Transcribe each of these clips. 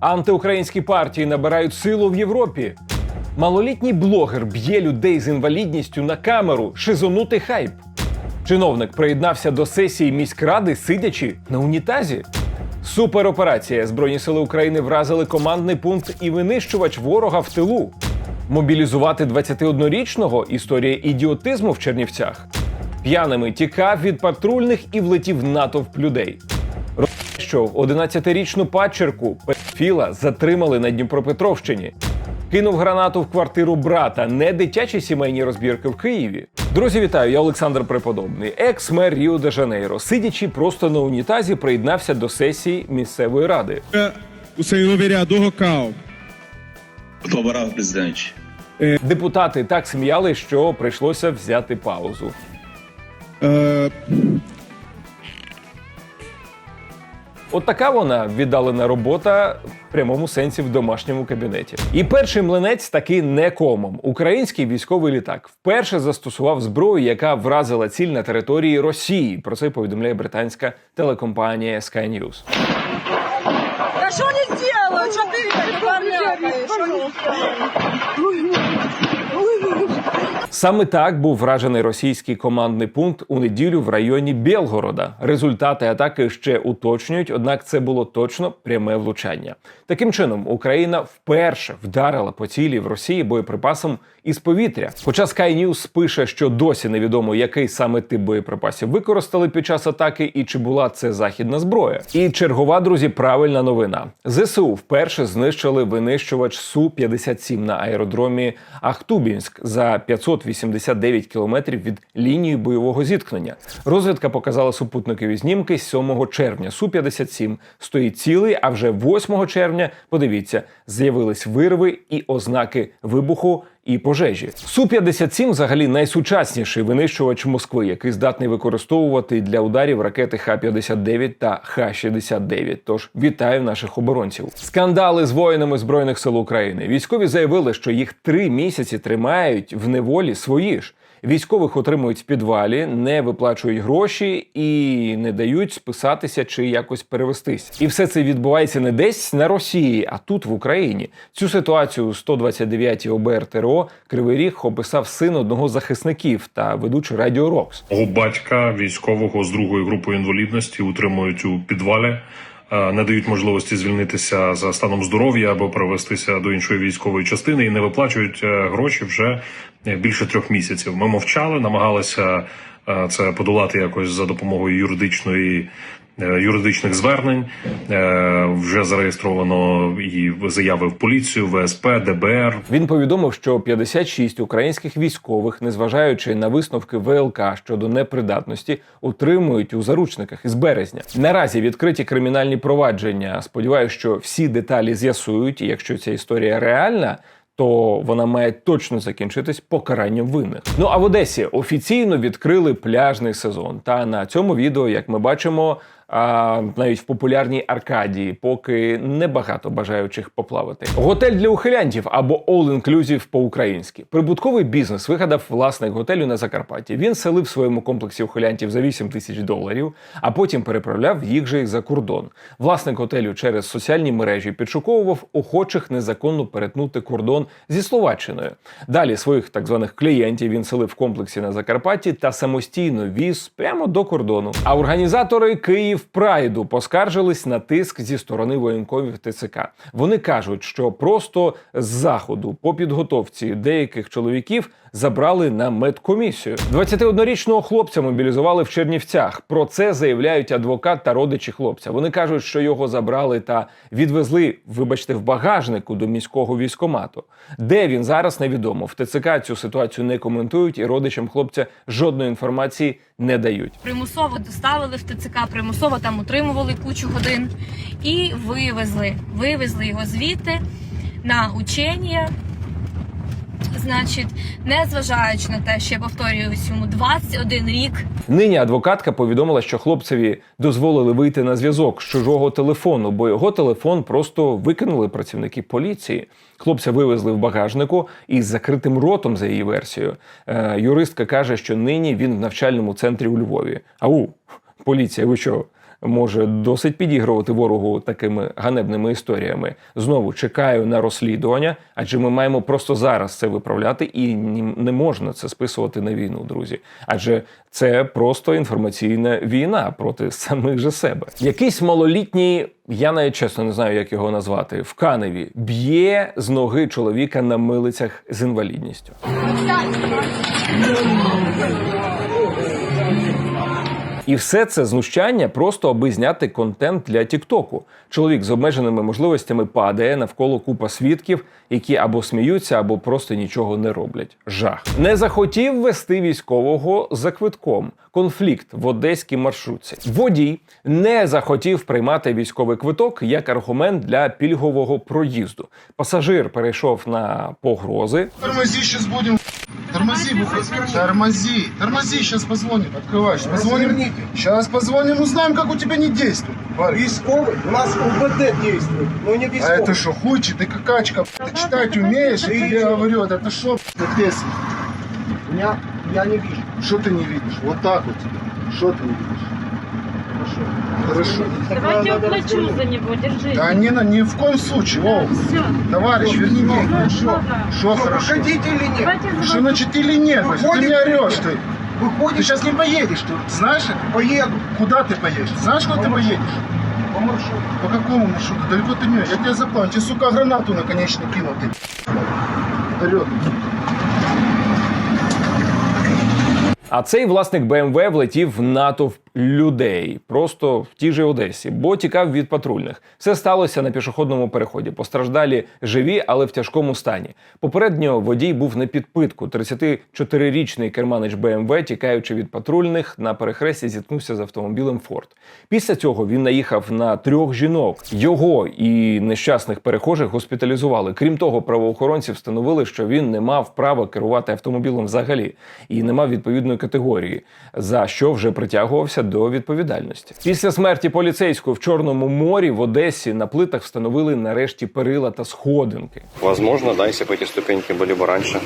Антиукраїнські партії набирають силу в Європі. Малолітній блогер б'є людей з інвалідністю на камеру. Шизонутий хайп. Чиновник приєднався до сесії міськради, сидячи на унітазі. Супероперація. Збройні сили України вразили командний пункт і винищувач ворога в тилу. Мобілізувати 21-річного історія ідіотизму в Чернівцях. П'яними тікав від патрульних і влетів натовп людей. Що 11-річну падчерку педофіла затримали на Дніпропетровщині. Кинув гранату в квартиру брата, не дитячі сімейні розбірки в Києві. Друзі, вітаю! Я Олександр Преподобний, екс-мер Ріо де Жанейро. Сидячи просто на унітазі, приєднався до сесії місцевої ради. o senhor vereador Rocal. Favorável, presidente. Депутати так сміяли, що прийшлося взяти паузу. Ah, От така вона віддалена робота в прямому сенсі в домашньому кабінеті. І перший млинець таки не комом. Український військовий літак вперше застосував зброю, яка вразила ціль на території Росії. Про це повідомляє британська телекомпанія Sky News. Да что не сделаю? Что ты меня вытворяешь? Что не Саме так був вражений російський командний пункт у неділю в районі Білгорода. Результати атаки ще уточнюють, однак це було точно пряме влучання. Таким чином, Україна вперше вдарила по цілі в Росії боєприпасом із повітря. Хоча Sky News пише, що досі невідомо, який саме тип боєприпасів використали під час атаки і чи була це західна зброя. І чергова, друзі, правильна новина. ЗСУ вперше знищили винищувач су 57 на аеродромі Ахтубінськ за 589 кілометрів від лінії бойового зіткнення. Розвідка показала супутникові знімки з 7 червня. Су 57 стоїть цілий. А вже 8 червня, подивіться, з'явились вирви і ознаки вибуху. І пожежі су 57 взагалі найсучасніший винищувач Москви, який здатний використовувати для ударів ракети Х-59 та Х-69. Тож вітаю наших оборонців. Скандали з воїнами збройних сил України. Військові заявили, що їх три місяці тримають в неволі свої ж. Військових отримують в підвалі, не виплачують гроші і не дають списатися чи якось перевестись. І все це відбувається не десь на Росії, а тут в Україні. Цю ситуацію 129-й ОБР ТРО Кривий Ріг описав син одного з захисників та ведучий Радіо Рокс. Мого батька військового з другої групи інвалідності утримують у підвалі, не дають можливості звільнитися за станом здоров'я або перевестися до іншої військової частини і не виплачують е, гроші вже е, більше трьох місяців. Ми мовчали, намагалися е, це подолати якось за допомогою юридичної. Е, Юридичних звернень Е, вже зареєстровано і заяви в поліцію, ВСП, ДБР. Він повідомив, що 56 українських військових, незважаючи на висновки ВЛК щодо непридатності, утримують у заручниках із березня. Наразі відкриті кримінальні провадження. Сподіваюся, що всі деталі з'ясують. І якщо ця історія реальна. То вона має точно закінчитись покаранням винних. Ну а в Одесі офіційно відкрили пляжний сезон. Та на цьому відео, як ми бачимо, а навіть в популярній Аркадії, поки небагато бажаючих поплавати. Готель для ухилянтів або all-inclusive по-українськи. Прибутковий бізнес вигадав власник готелю на Закарпатті. Він селив в своєму комплексі ухилянтів за 8 тисяч доларів, а потім переправляв їх же за кордон. Власник готелю через соціальні мережі підшуковував охочих незаконно перетнути кордон зі Словаччиною. Далі своїх так званих клієнтів він селив в комплексі на Закарпатті та самостійно віз прямо до кордону. А організатори Київ Прайду поскаржились на тиск зі сторони воєнковів ТЦК. Вони кажуть, що просто з заходу по підготовці деяких чоловіків забрали на медкомісію. 21-річного хлопця мобілізували в Чернівцях. Про це заявляють адвокат та родичі хлопця. Вони кажуть, що його забрали та відвезли, вибачте, в багажнику до міського військомату. Де він зараз невідомо. В ТЦК цю ситуацію не коментують, і родичам хлопця жодної інформації не дають. примусово доставили в ТЦК, примусово там утримували кучу годин і вивезли. Вивезли його звідти на учення. Значить, незважаючи на те, що я повторююсь йому 21 рік, Нині адвокатка повідомила, що хлопцеві дозволили вийти на зв'язок з чужого телефону, бо його телефон просто викинули працівники поліції. Хлопця вивезли в багажнику із закритим ротом за її версією. Е, юристка каже, що нині він в навчальному центрі у Львові. Ау, поліція, ви що? Може досить підігрувати ворогу такими ганебними історіями. Знову чекаю на розслідування, адже ми маємо просто зараз це виправляти, і не можна це списувати на війну, друзі. Адже це просто інформаційна війна проти самих же себе. Якийсь малолітній, я навіть чесно не знаю, як його назвати, в Каневі б'є з ноги чоловіка на милицях з інвалідністю. І все це знущання просто аби зняти контент для Тіктоку. Чоловік з обмеженими можливостями падає навколо купа свідків, які або сміються, або просто нічого не роблять. Жах не захотів вести військового за квитком. Конфлікт в одеській маршрутці. Водій не захотів приймати військовий квиток як аргумент для пільгового проїзду. Пасажир перейшов на погрози, Тормози, сейчас будем. Тормози, бухай. Тормози. Тормози, сейчас позвоним. Открывай. Сейчас позвоним. Сейчас позвоним, узнаем, как у тебя не действует. Парень. Військовий? У нас УБД действует, но не А військовий. это что, хуйчи, ты какачка? Ты читать умеешь? Я тебе говорю, вот это что, песня? Я, я не вижу. Что ты не видишь? Вот так вот тебе. Что ты не видишь? Хорошо. Давайте я уплачу за него, держи. Да не, на- ни в коем случае. Воу. Все. Товарищ, верни деньги. Хорошо. Что хорошо? Хотите или нет? Давайте за Что значит или нет? Вася? Ты Выходит, не орешь ты. Выходит, Ты сейчас не поедешь, ты знаешь это? поеду Куда ты поедешь? Знаешь, куда ты поедешь? по маршруту. По какому маршруту? Далеко ты не Я тебе заплачу. Тебе, сука, гранату наконечник кинул ты. Вперед. А цей власник БМВ влетів в натовп людей просто в тій же Одесі, бо тікав від патрульних. Все сталося на пішохідному переході. Постраждалі живі, але в тяжкому стані. Попередньо водій був на підпитку. 34-річний керманич БМВ, тікаючи від патрульних, на перехресті зіткнувся з автомобілем Форд. Після цього він наїхав на трьох жінок. Його і нещасних перехожих госпіталізували. Крім того, правоохоронці встановили, що він не мав права керувати автомобілем взагалі і не мав відповідної категорії, за що вже притягувався до відповідальності. Після смерті поліцейського в Чорному морі в Одесі на плитах встановили нарешті перила та сходинки. Возможно, да, если бы эти ступеньки были бы раньше,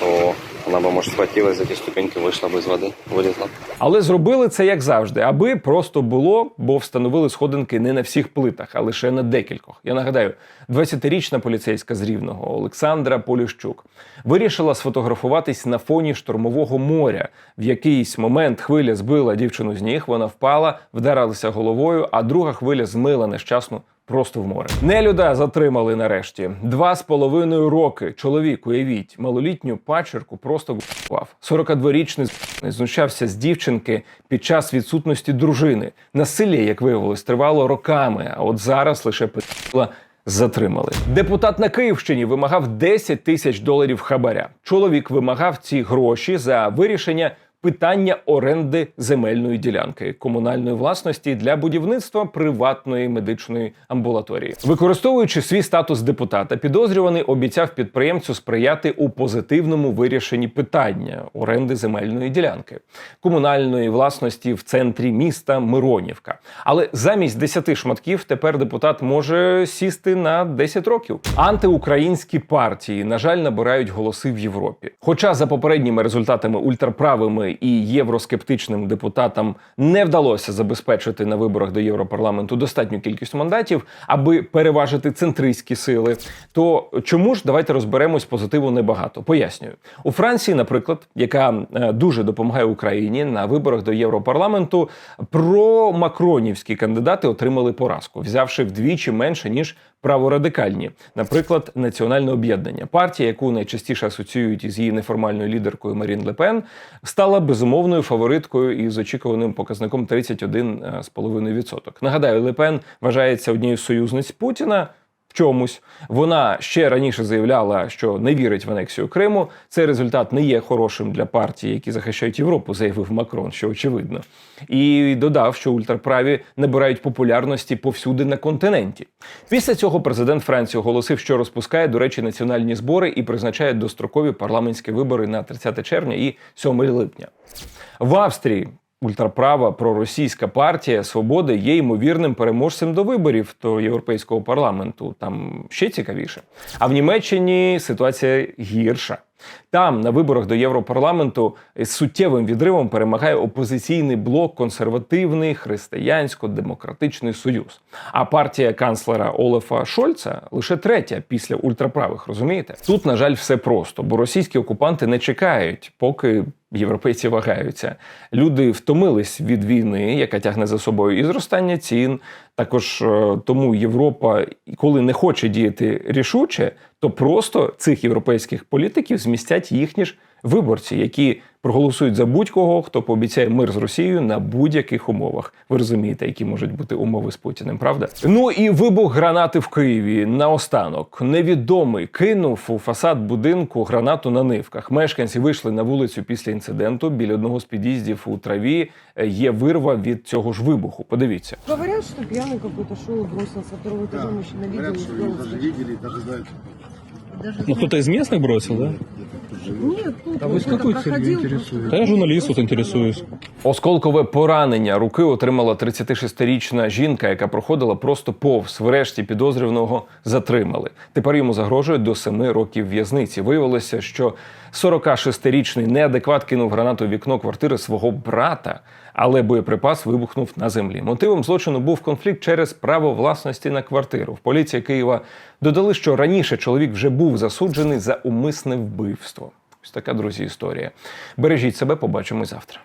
то она бы, может, схватилась за эти ступеньки, вышла бы из воды, вылезла. Але зробили це як завжди, аби просто було, бо встановили сходинки не на всіх плитах, а лише на декількох. Я нагадаю, 20-річна поліцейська з Рівного Олександра Поліщук вирішила сфотографуватись на фоні штормового моря. В якийсь момент хвиля збила дівчину з ніг, вона впала, вдарилася головою, а друга хвиля змила нещасну просто в море. Нелюда затримали нарешті. Два з половиною роки. Чоловік, уявіть, малолітню пачерку просто вбивав. 42-річний знущався з дівчинки під час відсутності дружини. Насилля, як виявилось, тривало роками. А от зараз лише пи***ла Затримали. Депутат на Київщині вимагав 10 тисяч доларів хабаря. Чоловік вимагав ці гроші за вирішення питання оренди земельної ділянки комунальної власності для будівництва приватної медичної амбулаторії. Використовуючи свій статус депутата, підозрюваний обіцяв підприємцю сприяти у позитивному вирішенні питання оренди земельної ділянки комунальної власності в центрі міста Миронівка. Але замість 10 шматків тепер депутат може сісти на 10 років. Антиукраїнські партії, на жаль, набирають голоси в Європі. Хоча за попередніми результатами ультраправими і євроскептичним депутатам не вдалося забезпечити на виборах до Європарламенту достатню кількість мандатів, аби переважити центристські сили, то чому ж давайте розберемось позитиву небагато? Пояснюю у Франції, наприклад, яка е, дуже допомагає Україні на виборах до Європарламенту, промакронівські кандидати отримали поразку, взявши вдвічі менше ніж праворадикальні, наприклад, національне об'єднання, партія, яку найчастіше асоціюють із її неформальною лідеркою Марін Лепен, стала безумовною фавориткою із очікуваним показником 31,5%. Нагадаю, Лепен вважається однією з союзниць Путіна. Чомусь вона ще раніше заявляла, що не вірить в анексію Криму. Цей результат не є хорошим для партій, які захищають Європу, заявив Макрон, що очевидно, і додав, що ультраправі набирають популярності повсюди на континенті. Після цього президент Франції оголосив, що розпускає, до речі, національні збори і призначає дострокові парламентські вибори на 30 червня і 7 липня. В Австрії ультраправа проросійська партія Свобода є ймовірним переможцем до виборів до європейського парламенту. Там ще цікавіше. А в Німеччині ситуація гірша. Там на виборах до Європарламенту з суттєвим відривом перемагає опозиційний блок консервативний християнсько-демократичний союз. А партія канцлера Олефа Шольца лише третя після ультраправих. Розумієте? Тут, на жаль, все просто, бо російські окупанти не чекають, поки європейці вагаються. Люди втомились від війни, яка тягне за собою і зростання цін. Також е, тому Європа, коли не хоче діяти рішуче, то просто цих європейських політиків змістять їхні ж виборці, які проголосують за будь-кого, хто пообіцяє мир з Росією на будь-яких умовах. Ви розумієте, які можуть бути умови з Путіним, правда? Ну і вибух гранати в Києві наостанок. Невідомий кинув у фасад будинку гранату на нивках. Мешканці вийшли на вулицю після інциденту. Біля одного з під'їздів у траві е, є вирва від цього ж вибуху. Подивіться. Говорят, что пьяный какой-то шел и бросил со второго этажа мужчина видел. Говорят, что успел они даже сбежать. видели, даже знают. Даже Ну, кто-то из местных бросил, да? Нет, тут А вы с какой целью интересуетесь? Да я журналист, вот интересуюсь. Осколкове поранення руки отримала 36-річна жінка, яка проходила просто повз. Врешті підозрюваного затримали. Тепер йому загрожує до 7 років в'язниці. Виявилося, що 46-річний неадекват кинув гранату в вікно квартири свого брата, але боєприпас вибухнув на землі. Мотивом злочину був конфлікт через право власності на квартиру. В поліції Києва додали, що раніше чоловік вже був засуджений за умисне вбивство. Ось така друзі історія. Бережіть себе, побачимось завтра.